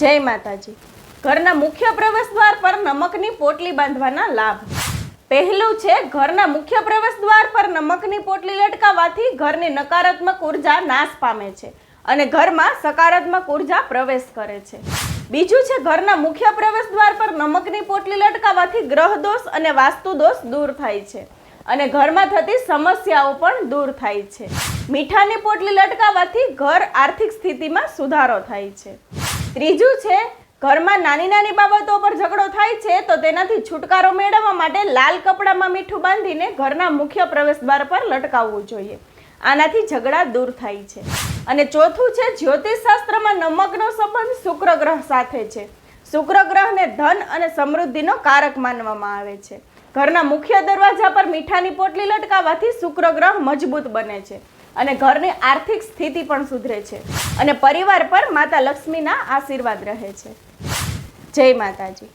જય માતાજી. ઘરના મુખ્ય પ્રવેશ દ્વાર પર નમકની પોટલી બાંધવાના લાભ. પહેલું છે, ઘરના મુખ્ય પ્રવેશ દ્વાર પર નમકની પોટલી લટકાવવાથી ઘરની નકારાત્મક ઊર્જા નાશ પામે છે અને ઘરમાં સકારાત્મક ઊર્જા પ્રવેશ કરે છે. બીજું છે, ઘરના મુખ્ય પ્રવેશ દ્વાર પર નમકની પોટલી લટકાવવાથી ગ્રહ દોષ અને વાસ્તુ દોષ દૂર થાય છે અને ઘરમાં થતી સમસ્યાઓ પણ દૂર થાય છે. મીઠાની પોટલી લટકાવવાથી ઘર આર્થિક સ્થિતિમાં સુધારો થાય છે. ત્રીજું છે, ઘરમાં નાની નાની બાબતો પર ઝઘડો થાય છે, તો તેનાથી છુટકારો મેળવવા માટે લાલ કપડામાં મીઠું બાંધીને ઘરના મુખ્ય પ્રવેશ દ્વાર પર લટકાવવું જોઈએ. આનાથી ઝઘડા દૂર થાય છે. અને ચોથું છે જ્યોતિષ શાસ્ત્રમાં નમકનો સંબંધ શુક્ર ગ્રહ સાથે છે. શુક્ર ગ્રહને ધન અને સમૃદ્ધિનો કારક માનવામાં આવે છે. ઘરના મુખ્ય દરવાજા પર મીઠાની પોટલી લટકાવવાથી શુક્ર ગ્રહ મજબૂત બને છે. અને ઘરની આર્થિક સ્થિતિ પણ સુધરે છે. અને પરિવાર પર માતા લક્ષ્મીના આશીર્વાદ રહે છે. જય માતાજી.